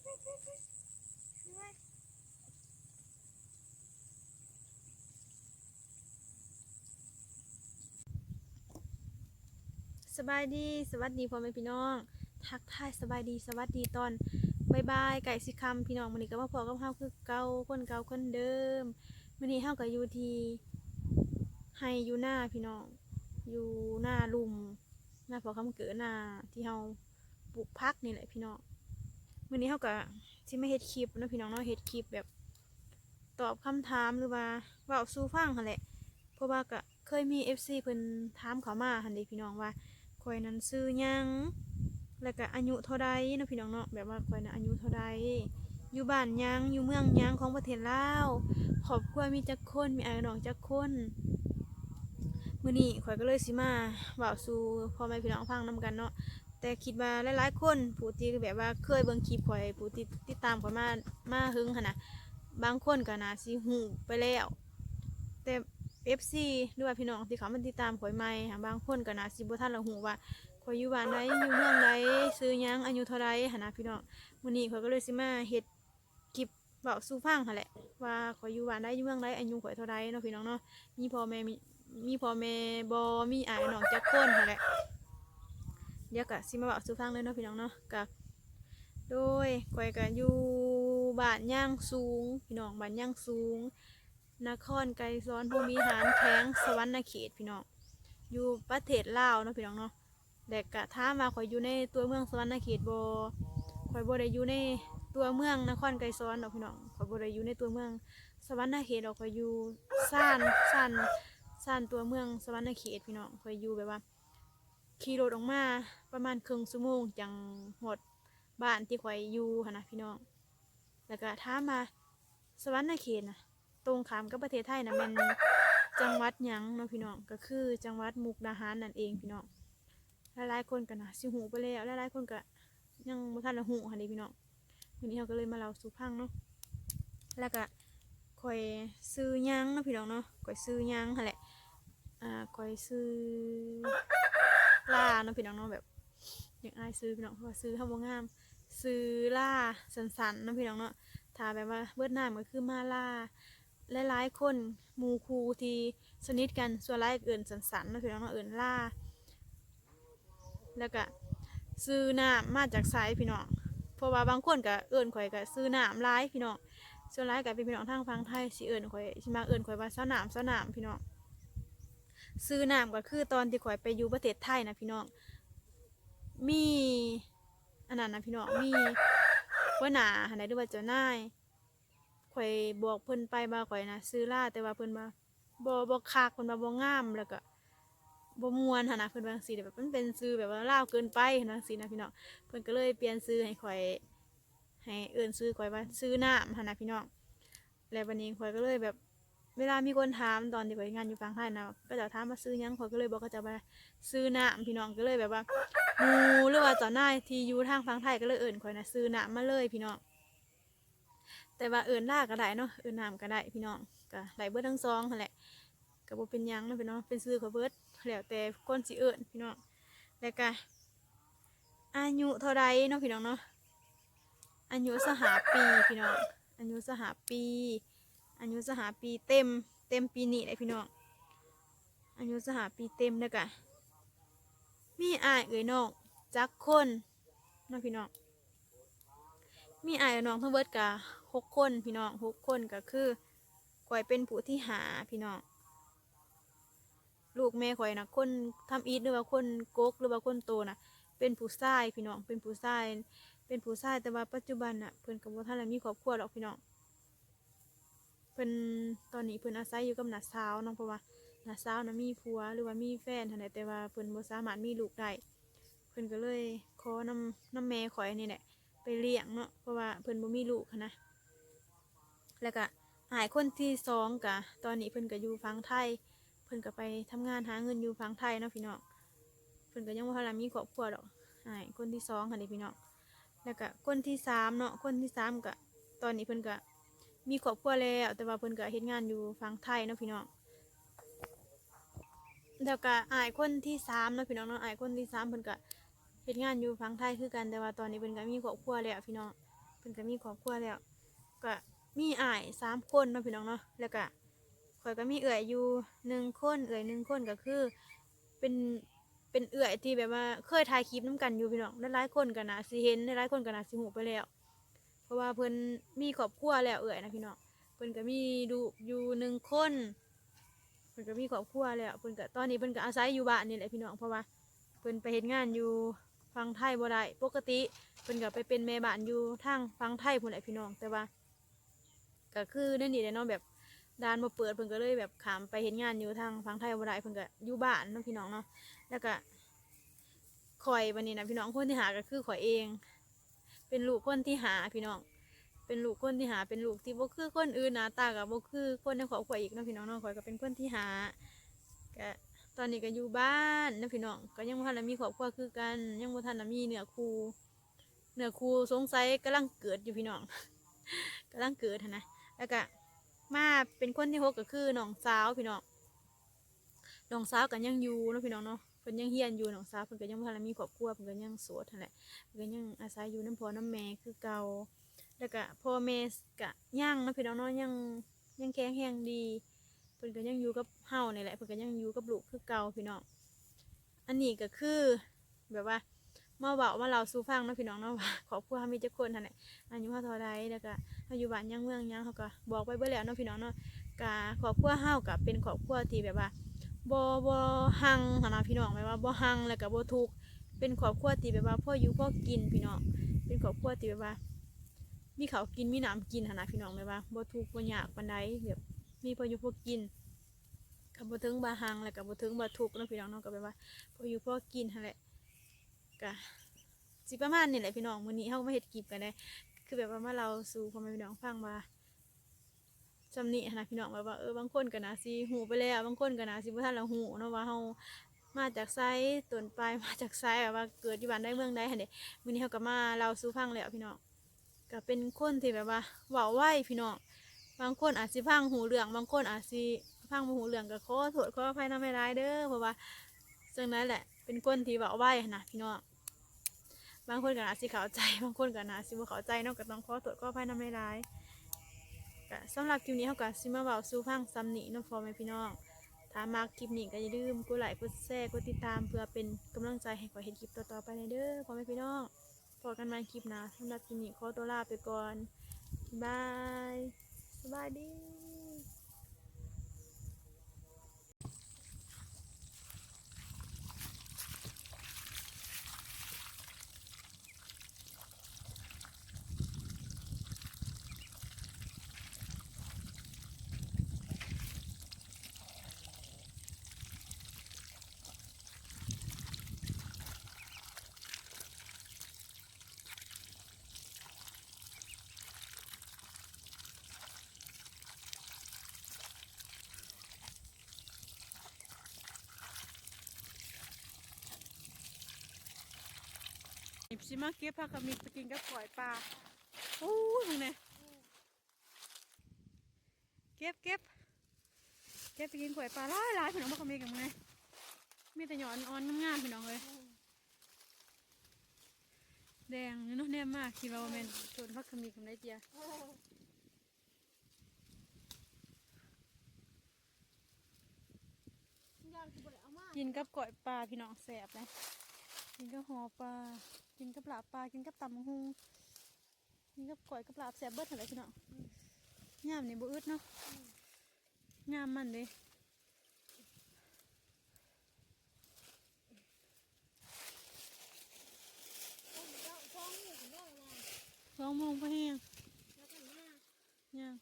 สบายดีสวัสดีพ่อแม่พี่น้อง ทักทายสบายดีสวัสดีตอนบายบายไก่สิคำพี่น้องมื้อนี้ก็มาพอกับเฮาคือเก่าคนเก่าคนเดิมมื้อนี้เฮาก็อยู่ที่ให้อยู่หน้าพี่น้องอยู่หน้าลุมหน้าพอคำเกิดหน้าที่เฮาปลูกพักนี่แหละพี่น้อง มื้อนี้เฮาก็สิมาเฮ็ดคลิปนะพี่น้องเนาะเฮ็ดคลิปแบบ ตอบคำถามหรือว่าเว้าสู่ฟังหั่นแหละ เพราะว่าก็เคยมี FC เพิ่นถามเขามาหั่นเด้พี่น้องว่าข่อยนั้นซื้อหยังแล้วก็อายุเท่าใดนะพี่น้องเนาะแบบว่าข่อยนั้นอายุเท่าใดอยู่บ้านยังอยู่เมืองยังของประเทศลาวครอบครัวมีจักคนมีอายน้องจักคนมื้อนี้ข่อยก็เลยสิมาเว้าสู่พ่อแม่พี่น้องฟังนํกันเนาะ แต่คิดว่าหลายๆคนผู้ที่แบบว่าเคยเบิ่งคลิปข่อยผู้ที่ติดตามข่อยมามาหึงหั่นน่ะบางคนก็น่าสิฮู้ไปแล้ว แต่ FC หรือว่าพี่น้องที่เขามาติดตามข่อยใหม่หาบางคนก็น่าสิบ่ทันละฮู้ว่าข่อยอยู่บ้านใดอยู่เมืองใดซื้อหยังอายุเท่าใดหั่นนะพี่น้องมื้อนี้ข่อยก็เลยสิมาเฮ็ดคลิปเว้าสู่ฟังหั่นแหละว่าข่อยอยู่บ้านใดอยู่เมืองใดอายุข่อยเท่าใดเนาะพี่น้องเนาะมีพ่อแม่มีมีพ่อแม่บ่มีอ้ายน้องจักคนหั่นแหละ เดี๋ยวก็สิมาเว้าสู่ฟังเลยเนาะพี่น้องเนาะก็โดยข่อยก็อยู่บ้านย่างสูง พี่น้องบ้านย่างสูง นครไกรซ้อนภูมิหารแข้งสวรรณเขตพี่น้องอยู่ประเทศลาวเนาะพี่น้องเนาะแต่กะถ้ามมาข่อยอยู่ในตัวเมืองสวรรณเขตบ่ข่อยบ่ได้อยู่ในตัวเมืองนครไกรซ้อนดอกพี่น้องข่อยบ่ได้อยู่ในตัวเมืองสวรรณเขตดอกข่อยอยู่ซ่านซ่านซ่านตัวเมืองสวรรณเขตพี่น้องข่อยอยู่แบบว่า ขี่รถออกมาประมาณครึ่งชั่วโมงจังหมดบ้านที่ข่อยอยู่หั่นนะพี่น้อง แล้วก็ถ้ามมาสวรรณเขตนะตรงขามกับประเทศไทยนะมันจังหวัดหยังเนาะพี่น้องก็คือจังหวัดมุกดาหารนั่นเองพี่น้องหลายๆคนก็นะสิหูไปแล้วหลายๆคนก็ยังบ่ทันละหูค่ะเด้พี่น้องวันนี้เราก็เลยมาเล่าสู่ฟังเนาะแล้วก็ข่อยซื้อยังเนาะพี่น้องเนาะข่อยซื้อยังหั่นแหละอ่าข่อยซื้อ ล่าเนาะพี่น้องเนาะแบบอย่างอายซื้อพี่น้องเพราะว่าซื้อทำบ่งาม ซื้อล่าสันๆเนาะพี่น้องเนาะถ้าแบบว่าเบิดน้ำก็คือมาล่าหลายๆคนหมู่ครูที่สนิทกันส่วนหลายเอื่นสันสันๆเนาะพี่น้องเนาะเอื่นล่า แล้วก็ซื้อน้ำมาจากไซพี่น้องเพราะว่าบางคนก็เอื่นข่อยก็ซื้อน้ำร้ายพี่น้องส่วนหลายก็เป็นพี่น้องทางฟังไทยสิเอื่นข่อยสิมาเอื่นข่อยว่าเสาน้ำเสาน้ำพี่น้อง ซื้อน้ำก็คือตอนที่ข่อยไปอยู่ประเทศไทยนะพี่น้อง มีอันนั้นนะพี่น้องมีหัวหนาหันไหนหรือว่าเจ้านายข่อยบอกเพิ่นไปว่าข่อยนะซื้อล่าแต่ว่าเพิ่นว่าบ่บ่คักเพิ่นว่าบ่งามแล้วก็บ่มวนหันนะเพิ่นว่างซี่แบบมันเป็นซื้อแบบว่าล่าวเกินไปหันนะจังซี่นะพี่น้องเพิ่นก็เลยเปลี่ยนซื้อให้ข่อยให้เอิ้นซื้อข่อยว่าซื้อน้ำหันนะพี่น้องแล้วบัดนี้ข่อยก็เลยแบบ เวลามีคนถามตอนที่ข่อยงานอยู่ฝั่งไทยนะก็จะถามมาซื้อยังขอยก็เลยบอกก็จะว่าซื้อน้ำพี่น้องก็เลยแบบว่าหมูหรือว่าเจ้านายที่อยู่ทางฝั่งไทยก็เลยเอิ้นขอยนะซื้อน้ำมาเลยพี่น้องแต่ว่าเอิญล่าก็ได้เนาะเอิญน้ำก็ได้พี่น้องก็ได้เบิดทั้งสองนั่นแหละก็บ่เป็นยังนะพี่น้องเป็นซื้อเขาเบิดแล้วแต่คนสิเอิญพี่น้องแล้วก็อายุเท่าใดเนาะพี่น้องเนาะอายุสหาปีพี่น้องอายุสหาปี อายุสหปีเต็มเต็มปีนี้เลยพี่น้องอายุสหปีเต็มแล้วก็มีอายเอ๋ยน้องจักคนเนาะพี่น้องมีอายกับน้องทั้งเบิดกะหกคนพี่น้องหกคนก็คือข่อยเป็นผู้ที่หาพี่น้องลูกแม่ข่อยนะคนทำอีทหรือว่าคนกกหรือว่าคนโตนะเป็นผู้ชายพี่น้องเป็นผู้ชายเป็นผู้ชายแต่ว่าปัจจุบันน่ะเพิ่นกับว่าท่านมีครอบครัวหรอกพี่น้อง พิ่นตอนนี้เพิ่นอาศัยอยู่กับน้าสาวน้องเพราะว่าน้าสาวนะมีผัวหรือว่ามีแฟนทันใดแต่ว่าเพิ่นบ่สามารถมีลูกได้เพิ่นก็เลยขอน้ำน้ำแม่ข่อยนี่แหละไปเลี้ยงเนาะเพราะว่าเพิ่นบ่มีลูกนะแล้วก็หายคนที่สองกะตอนนี้เพิ่นก็อยู่ฝั่งไทย เพิ่นก็ไปทำงานหาเงินอยู่ฝั่งไทยเนาะพี่น้องเพิ่นก็ยังบ่ทันได้มีครอบครัวดอกหายคนที่สองค่ะนี่พี่น้องแล้วก็คนที่สามเนาะคนที่สามก็ตอนนี้เพิ่นก็ มีครอบครัวแล้วแต่ว่าเพิ่นก็เฮ็ดงานอยู่ฝั่งไทยเนาะพี่น้องแล้วก็อายคนที่สามเนาะพี่น้องเนาะอายคนที่สามเพิ่นก็เฮ็ดงานอยู่ฝั่งไทยคือกันแต่ว่าตอนนี้เพิ่นก็มีครอบครัวแล้วพี่น้องเพิ่นก็มีครอบครัวแล้วก็มีอายสามคนเนาะพี่น้องเนาะแล้วก็ข่อยก็มีเอื่อยอยู่หนึ่งคนเอื่อยหนึ่งคนก็คือเป็นเป็นเอื่อยที่แบบว่าเคยถ่ายคลิปน้กันอยู่พี่น้องหลายๆคนก็น่าสิเห็นหลายๆคนก็น่าสิหูไปแล้ว เพราะว่าเพิ่นมีครอบครัวแล้วเอ่ยนะพี่น้องเพิ่นก็มีลูอยู่หนึ่งคนเพิ่นก็มีครอบครัวแล้วเพิ่นก็ตอนนี้เพิ่นก็อาศัยอยู่บ้านนี่แหละพี่น้องเพราะว่าเพิ่นไปเฮ็ดงานอยู่ฟังไทยบ่ได้ปกติเพิ่นก็ไปเป็นแม่บ้านอยู่ทางฟังไทยพุ่นแหละพี่น้องแต่ว่าก็คือนั่นนี่แหละเนาะแบบด้านบ่เปิดเพิ่นก็เลยแบบขามไปเฮ็ดงานอยู่ทางฟังไทยบ่ได้เพิ่นก็อยู่บ้านเนาะพี่น้องเนาะแล้วก็ข่อยวันนี้นะพี่น้องคนที่หาก็คือข่อยเอง เป็นลูกคนที่หาพี่น้อง เป็นลูกคนที่หา เป็นลูกที่บ่คือคนอื่นนะตากับบ่คือคนในครอบครัวอีกนะพี่น้องนาะข่อยก็เป็นคนที่หาก็ตอนนี้ก็อยู่บ้านนะพี่น้อง ก็ยังบ่ทันได้มีครอบครัวคือกัน ยังบ่ทันได้มีเนื้อคู่เนื้อคู่สงสัยกำลังเกิดอยู่พี่น้องกำลังเกิดนะแล้วก็มาเป็นคนที่หกก็คือน้องสาวพี่น้องน้องสาวก็ยังอยู่นะพี่น้องเนาะ พิ่นยังเฮียนอยู่น้องสาวเพิ่นก็ยังบ่ทันได้มีครอบครัวเพิ่นก็ยังโสดนั่นแหละเพิ่นก็ยังอาศัยอยู่น้ำพ่อน้ำแม่คือเก่าแล้วก็พ่อแม่ก็ยังนะพี่น้องเนาะยังยังแข็งแรงดีเพิ่นก็ยังอยู่กับเฮานี่แหละเพิ่นก็ยังอยู่กับลูกคือเก่าพี่น้องอันนี้ก็คือแบบว่ามาเว้ามาเล่าสู่ฟังเนาะพี่น้องเนาะว่าครอบครัวมีจักคนหั่นแหละอายุเฮาเท่าใดแล้วก็เฮาอยู่บ้านยังเมืองยังเฮาก็บอกไปเบิดแล้วเนาะพี่น้องเนาะก็ครอบครัวเฮาก็เป็นครอบครัวที่แบบว่า บ่บ่หังหนะพี่น้องแบบว่าบ่หังแล้วก็บ่ทุกเป็นครอบครัวที่แบบว่าพ่ออยู่พ่อกินพี่น้องเป็นครอบครัวที่แบบว่า มีเขากินมีน้ำกินหนะพี่น้องเลยว่าบ่ทุกบ่ยากปานใดแบบมีพ่ออยู่พ่อกินกับบ่ถึงบาหังแล้วกับบ่ถึงบาทุกนะพี่น้องเนาะก็แบบว่าพ่ออยู่พ่อกินหั่นแหละก็สิประมาณนี้แหละพี่น้องมื้อนี้เฮาก็มาเฮ็ดคลิปกันได้คือแบบว่ามาเราสู่พ่อแม่พี่น้องฟังว่า จำนี้หั้นะพี่น้องแบบว่าเออบางคนก็น่าสิหูไปแล้วบางคนก็น่าสิบ่ทันละหูเนาะว่าเฮามาจากไซต้นปลายมาจากไซแบบว่าเกิดอยู่บ้านใดเมืองใดหั่นเด้มื้อนี้เฮาก็มาเราสู่ฟังแล้วพี่น้องก็เป็นคนที่แบบว่าเว้าไวพี่น้องบางคนอาจสิพังหูเรื่องบางคนอาจสิพังหูเรื่องก็ขอโทษขออภัยนำไม่ร้ายเด้อเพราะว่าจังนั้นแหละเป็นคนที่เว้าไวนะพี่น้องบางคนก็อาสิเข้าใจบางคนก็อาสิบ่เข้าใจเนาะก็ต้องขอโทษขออภัยนำไม่ร้าย ก็สำหรับคลิปนี้เขาก็สิมาเบาสู่ฟังซัมนี้เนาะพ่อแม่พี่น้องถ้ามากคลิปนี้ก็อย่าลืมกดไลค์กดแชร์กดติดตามเพื่อเป็นกำลังใจให้ข้อยเห็นคลิปต่อๆไปในเด้อพ่อแม่พี่น้องพอกันใหมาคลิปหนะสำหรับคลิปนี้ขอตัวลาไปก่อนบายสบายดี หยิมาเก็บผักกะมิดไปกินกับก๋อยปลาโอ้ยมึงเนี่ยเก็บเก็บเก็บไปกินก๋อยปลาหลายหลายพี่น้องผักกะมิกับมึงเนี่ยมีแต่หย่อนอ่อนงามๆพี่น้องเลยแดงเนาะแน่มากคิดว่าบ่แม่นส่วนผักกะมิดกับได้เจียกินกับก๋อยปลาพี่น้องแสบเลยกินกับหอปลา กินกับลาบปลากินกับตำหูงกินกับก๋วยกับลาบแซ่บเบิดอะไรกันเนาะงยามนี่บ่อึดเนาะยามมันเลยสองโมงพอแห้งยัง